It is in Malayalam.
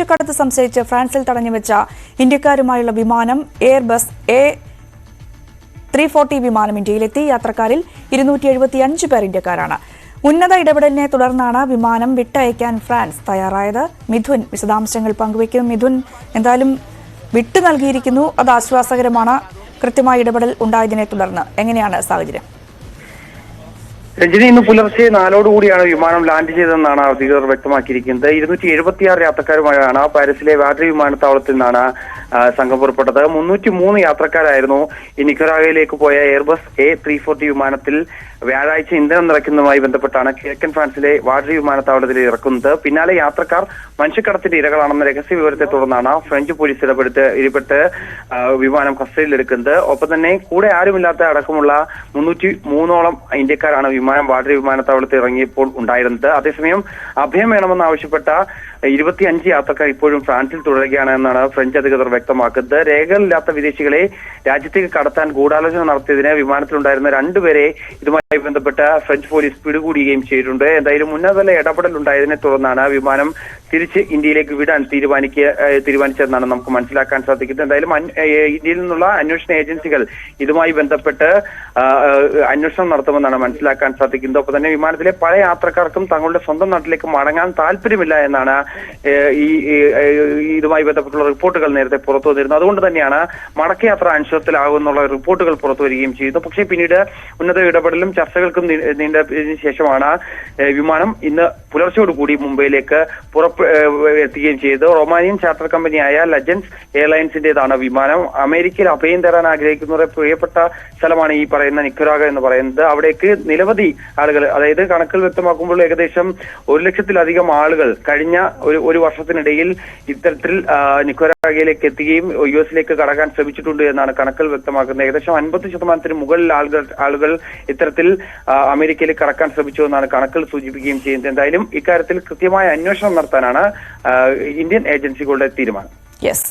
മനുഷ്യക്കടത്ത് സംശയിച്ച് ഫ്രാൻസിൽ തടഞ്ഞുവെച്ച ഇന്ത്യക്കാരുമായുള്ള വിമാനം എയർബസ് എ ത്രീ ഫോർട്ടി വിമാനം ഇന്ത്യയിലെത്തി. യാത്രക്കാരിൽ ഇരുന്നൂറ്റി എഴുപത്തിയഞ്ച് പേർ ഇന്ത്യക്കാരാണ്. ഉന്നത ഇടപെടലിനെ തുടർന്നാണ് വിമാനം വിട്ടയക്കാൻ ഫ്രാൻസ് തയ്യാറായത്. മിഥുൻ വിശദാംശങ്ങൾ പങ്കുവയ്ക്കും. മിഥുൻ എന്തായാലും വിട്ടു നൽകിയിരിക്കുന്നു. അത് ആശ്വാസകരമാണ്. കൃത്യമായ ഇടപെടൽ ഉണ്ടായതിനെ തുടർന്ന്. എങ്ങനെയാണ് സാഹചര്യം? രഞ്ജിനി ഇന്ന് പുലർച്ചെ നാലോടുകൂടിയാണ് വിമാനം ലാൻഡ് ചെയ്തതെന്നാണ് അധികൃതർ വ്യക്തമാക്കിയിരിക്കുന്നത്. ഇരുന്നൂറ്റി എഴുപത്തിയാറ് യാത്രക്കാരുമായാണ് പാരീസിലെ വാദ്രി വിമാനത്താവളത്തിൽ നിന്നാണ് സംഘം പുറപ്പെട്ടത്. മുന്നൂറ്റി മൂന്ന് യാത്രക്കാരായിരുന്നു ഈ നിക്കറാഗയിലേക്ക് പോയ എയർബസ് എ ത്രീ ഫോർട്ടി വിമാനത്തിൽ വ്യാഴാഴ്ച ഇന്ധനം നിറയ്ക്കുന്നതുമായി ബന്ധപ്പെട്ടാണ് കിഴക്കൻ ഫ്രാൻസിലെ വാദ്രി വിമാനത്താവളത്തിൽ ഇറക്കുന്നത്. പിന്നാലെ യാത്രക്കാർ മനുഷ്യക്കടത്തിന്റെ ഇരകളാണെന്ന രഹസ്യ വിവരത്തെ തുടർന്നാണ് ഫ്രഞ്ച് പോലീസ് ഇടപെടുത്ത് ഇടപെട്ട് വിമാനം കസ്റ്റഡിയിലെടുക്കുന്നത്. ഒപ്പം തന്നെ കൂടെ ആരുമില്ലാത്ത അടക്കമുള്ള മുന്നൂറ്റി മൂന്നോളം ഇന്ത്യക്കാരാണ് വിമാനം വാദ്രി വിമാനത്താവളത്തിൽ ഇറങ്ങിയപ്പോൾ ഉണ്ടായിരുന്നത്. അതേസമയം അഭയം വേണമെന്ന് ആവശ്യപ്പെട്ട ഇരുപത്തിയഞ്ച് യാത്രക്കാർ ഇപ്പോഴും ഫ്രാൻസിൽ തുടരുകയാണ് എന്നാണ് ഫ്രഞ്ച് അധികൃതർ വ്യക്തമാക്കുന്നത്. രേഖകളില്ലാത്ത വിദേശികളെ രാജ്യത്തേക്ക് കടത്താൻ ഗൂഢാലോചന നടത്തിയതിന് വിമാനത്തിലുണ്ടായിരുന്ന രണ്ടുപേരെ ഇതുമായി ബന്ധപ്പെട്ട് ഫ്രഞ്ച് പോലീസ് പിടികൂടുകയും ചെയ്തിട്ടുണ്ട്. എന്തായാലും ഉന്നതതല ഇടപെടൽ ഉണ്ടായതിനെ തുടർന്നാണ് വിമാനം തിരിച്ച് ഇന്ത്യയിലേക്ക് വിടാൻ തീരുമാനിക്കുക തീരുമാനിച്ചതെന്നാണ് നമുക്ക് മനസ്സിലാക്കാൻ സാധിക്കുന്നത്. എന്തായാലും ഇന്ത്യയിൽ നിന്നുള്ള അന്വേഷണ ഏജൻസികൾ ഇതുമായി ബന്ധപ്പെട്ട് അന്വേഷണം നടത്തുമെന്നാണ് മനസ്സിലാക്കാൻ സാധിക്കുന്നത്. ഒപ്പം തന്നെ വിമാനത്തിലെ പല യാത്രക്കാർക്കും തങ്ങളുടെ സ്വന്തം നാട്ടിലേക്ക് മടങ്ങാൻ താല്പര്യമില്ല എന്നാണ് ഈ ഇതുമായി ബന്ധപ്പെട്ടുള്ള റിപ്പോർട്ടുകൾ നേരത്തെ പുറത്തു വന്നിരുന്നു. അതുകൊണ്ട് തന്നെയാണ് മടക്കയാത്ര അനിശ്ചിതത്തിലാകുമെന്നുള്ള റിപ്പോർട്ടുകൾ പുറത്തു വരികയും ചെയ്തു. പക്ഷേ പിന്നീട് ഉന്നത ഇടപെടലും ചർച്ചകൾക്കും നീണ്ടതിന് ശേഷമാണ് വിമാനം ഇന്ന് പുലർച്ചയോടുകൂടി മുംബൈയിലേക്ക് പുറപ്പെ എത്തുകയും ചെയ്തു. റൊമാനിയൻ ചാർട്ടർ കമ്പനിയായ ലജൻസ് എയർലൈൻസിന്റേതാണ് വിമാനം. അമേരിക്കയിൽ അഭയം തരാൻ ആഗ്രഹിക്കുന്നവരെ പ്രിയപ്പെട്ട സ്ഥലമാണ് ഈ പറയുന്ന നിക്കുരാഗ എന്ന് പറയുന്നത്. അവിടേക്ക് നിരവധി ആളുകൾ അതായത് കണക്കിൽ വ്യക്തമാക്കുമ്പോൾ ഏകദേശം ഒരു ലക്ഷത്തിലധികം ആളുകൾ കഴിഞ്ഞ ഒരു ഒരു വർഷത്തിനിടയിൽ ഇത്തരത്തിൽ ആ, നിക്കരാഗയിലേക്ക് എത്തുകയും യു എസിലേക്ക് കടക്കാൻ ശ്രമിച്ചിട്ടുണ്ട് എന്നാണ് കണക്കുകൾ വ്യക്തമാക്കുന്നത്. ഏകദേശം അൻപത് ശതമാനത്തിന് മുകളിൽ ആളുകൾ ആളുകൾ ഇത്തരത്തിൽ അമേരിക്കയിലേക്ക് കടക്കാൻ ശ്രമിച്ചു എന്നാണ് കണക്കുകൾ സൂചിപ്പിക്കുകയും ചെയ്യുന്നത്. എന്തായാലും ഇക്കാര്യത്തിൽ കൃത്യമായ അന്വേഷണം നടത്താനാണ് ഇന്ത്യൻ ഏജൻസികളുടെ തീരുമാനം. യെസ്